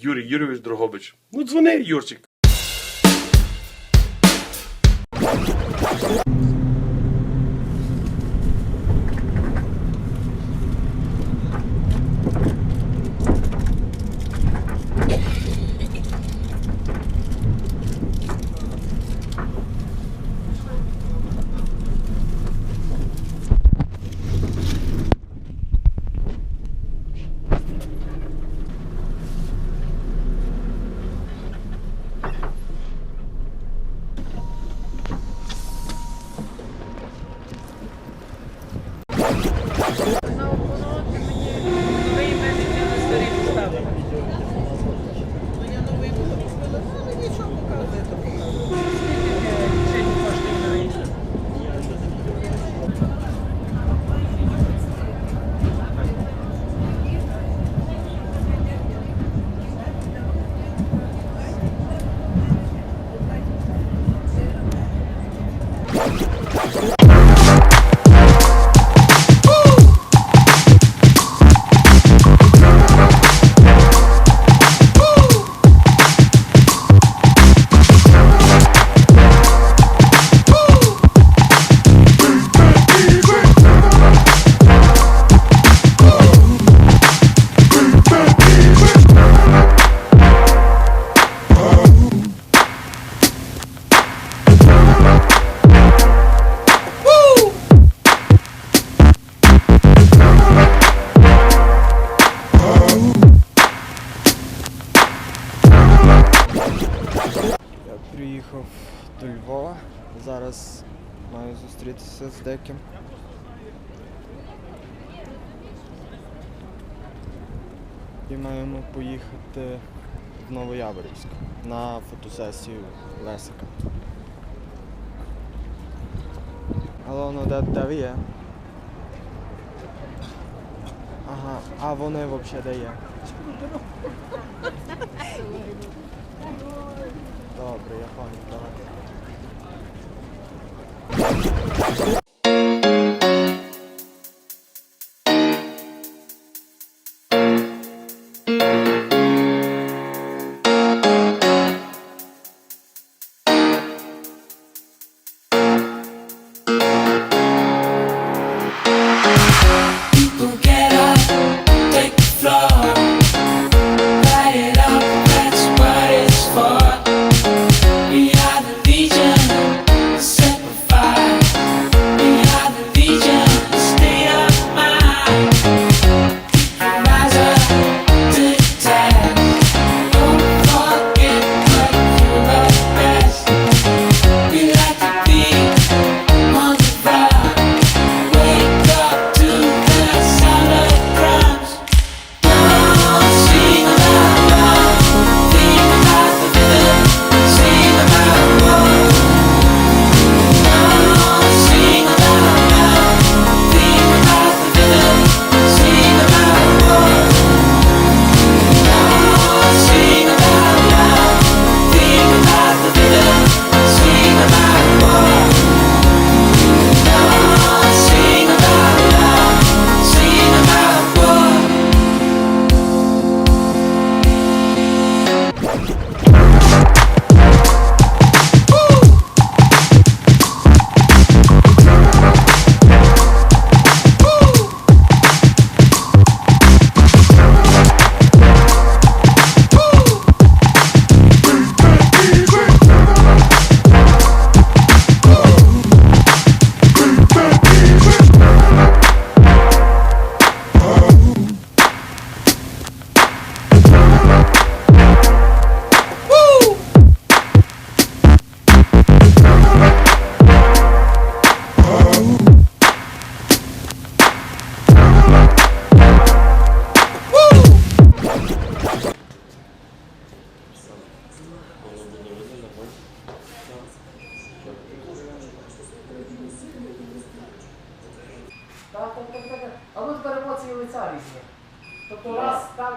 Юрій Юрійович Дрогобич. Ну, дзвони, Юрчик. зараз маю зустрітися з деким. І маємо поїхати в Новояворівськ на фотосесію Лесика. Але ну де, де ви є? Ага, а вони взагалі де є? Добре, я пам'ятаю.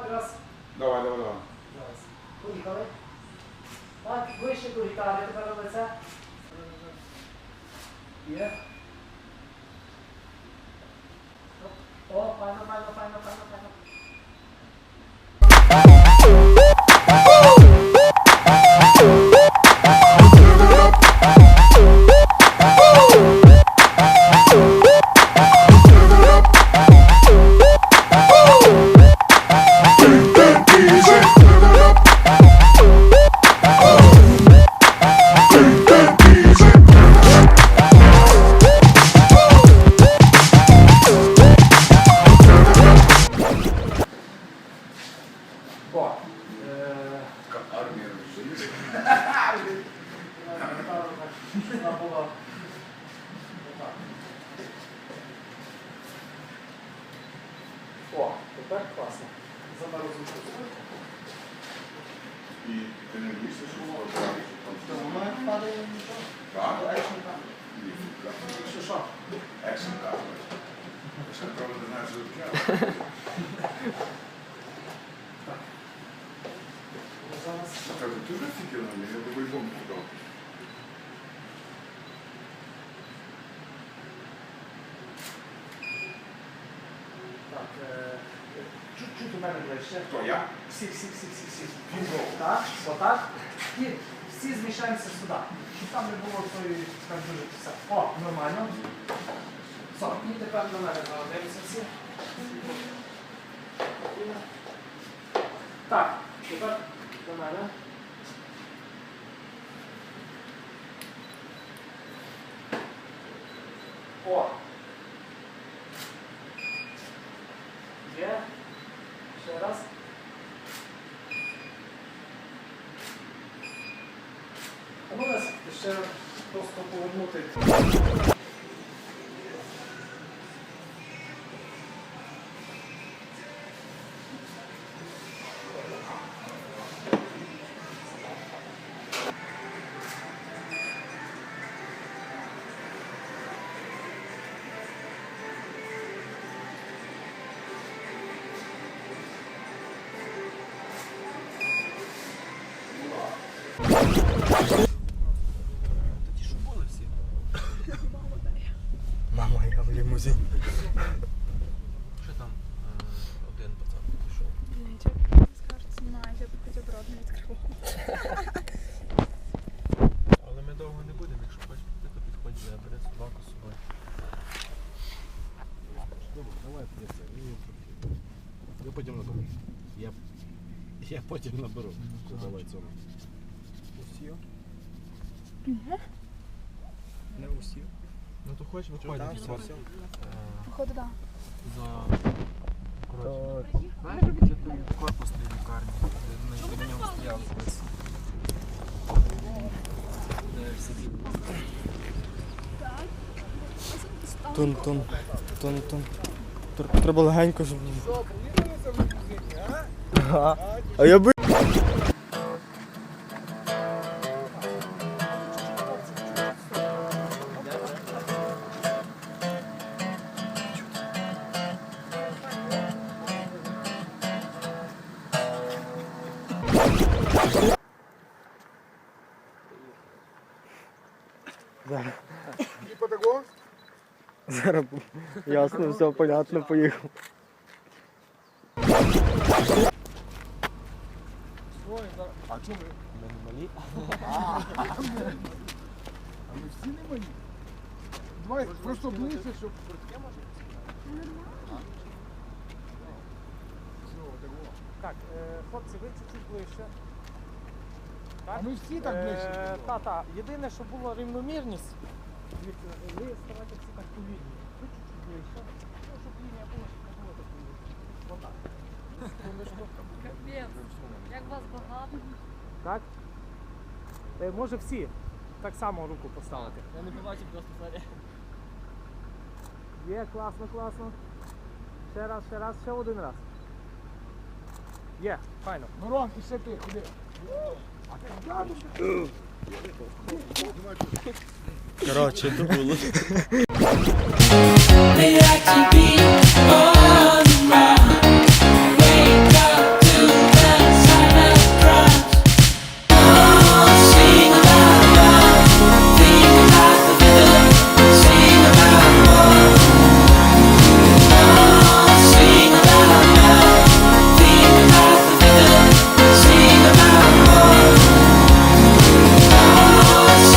gracias. Давай, давай, давай. Поїхали. Так, вище до гітари тепер робиться. Є. О, файно, файно, файно, файно, файно. О, тепер класно. Заморозимо. І ти не боїшся, що воно там Воно як падає нічого. Так? Екшн там. Ні, так. Що що? Екшн камера. Ще правда не знаєш, що таке. Зараз. Кажу, ти вже мене, я би альбом купив. Чуть-чуть у мене ближче. Хто, я? Всі, всі, всі, всі, всі. Так, отак. І всі зміщаємося сюди. Щоб там не було тої, дуже все. О, нормально. Все, і тепер на мене дивимося всі. Так, тепер до мене. О! Є. Ще раз. А ну нас ще просто повернути. Мама, я в лімузині. Що там е, один пацан пішов? Нічого, скажуть, знімають, я б хоча б не відкривав. Але ми довго не будемо, якщо хочеш піти, то підходь, я бери собаку з собою. Давай я потім наберу. Я потім наберу. Давай цьому. Не усів? Ну то хочеш. Е, Походу, так. За коротше. Знаєш, той корпус для лікарні, де біля нього стояли колись. Де сидів. Тун, тун, тун, тун. Треба легенько, щоб. А я би. Зараз. Зараз ясно, все понятно, поїхав. А чого ми? А мы всі не мали. Давай просто ближче, щоб. Так, е, хлопці, ви чуть-чуть ближче. Так? Ми всі так Е, ближче. Та, та. Єдине, що була рівномірність. Ви ставайте всі так по. Ви чуть-чуть ближче. Ну, щоб лінія була, щоб не було такої. Отак. Капець. Як вас багато. Так? Е, може всі так само руку поставити. Я не побачив просто зараз. Є, класно, класно. Ще раз, ще раз, ще один раз. Є, файно. Мирон, і ще ти, ходи. Коротше, то було.